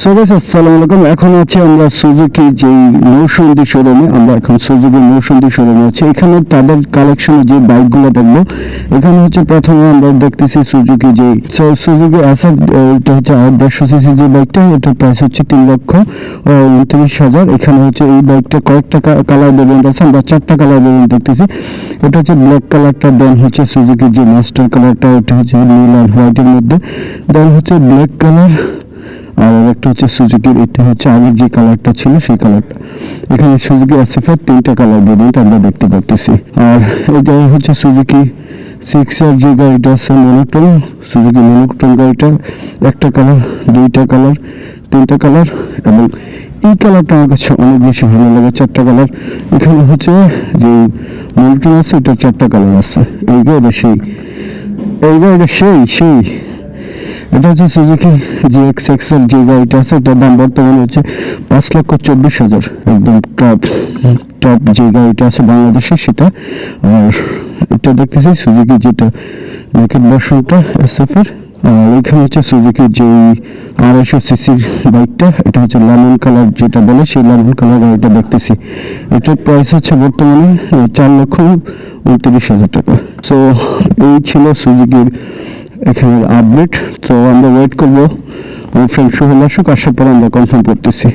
So guys আসসালামু আলাইকুম, এখন আছে আমরা সুজুকি নৌসন্দি শোরুমে, আমরা এখন সুজুকি নৌসন্দি শোরুমে আছি। এখানে তাদের কালেকশনে যে বাইকগুলো দেখব, এখানে হচ্ছে প্রথমে আমরা দেখতেছি সুজুকি যে সুজুকি এটা হচ্ছে দেড়শো সিসি যে বাইকটা এটার প্রাইস হচ্ছে তিন লক্ষ উনত্রিশ হাজার। এখানে হচ্ছে এই বাইকটা কয়েকটা কালার ভেরিয়েন্ট আছে, আমরা চারটা কালার ভেরিয়েন্ট দেখতেছি। এটা হচ্ছে ব্ল্যাক কালারটা দেন হচ্ছে সুজুকির যে মাস্টার কালারটা ওটা হচ্ছে নীল আর হোয়াইটের মধ্যে। দেন হচ্ছে ব্ল্যাক কালার আর একটা হচ্ছে সুজুকির, এটা হচ্ছে আগের যে কালারটা ছিল সেই কালারটা এখানে সুজুকি এসএফের তিনটা কালার ভেরিয়েন্ট আমরা দেখতে পাচ্ছি আর এটা হচ্ছে সুজুকি সিক্স আর যে গাড়িটা আছে মনোটন সুজুকি মনোটন গাড়িটা। একটা কালার দুইটা কালার তিনটা কালার এবং এই কালারটা আমার কাছে অনেক বেশি ভালো লাগে, চারটা কালার এখানে হচ্ছে যে মনোটন আছে এটার চারটা কালার আছে। এই গাড়িটা সেই, এই গাড়িটা সেই সেই। এটা হচ্ছে সুজুকি জি এক্স এক্সেল যে গাড়িটা আছে, এটার দাম বর্তমানে হচ্ছে পাঁচ লক্ষ চব্বিশ হাজার। একদম টপ টপ যে গাড়িটা আছে বাংলাদেশে সেটা। আর এটা দেখতেছি সুজুকি যেটা নেকেট ভার্সনটা এসএফ এর আর এখানে হচ্ছে সুজুকি যে আড়াইশো সিসির বাইকটা, এটা হচ্ছে লেমন কালার যেটা বলে, সেই লেমন কালার গাড়িটা দেখতেছি। এটার প্রাইস হচ্ছে বর্তমানে চার লক্ষ উনত্রিশ হাজার টাকা। সো এই ছিল সুজুকির এখানের আপডেট তো আমরা ওয়েট করব আমার ফ্রেন্ড আসুক আসার পর আমরা কনফার্ম করতেছি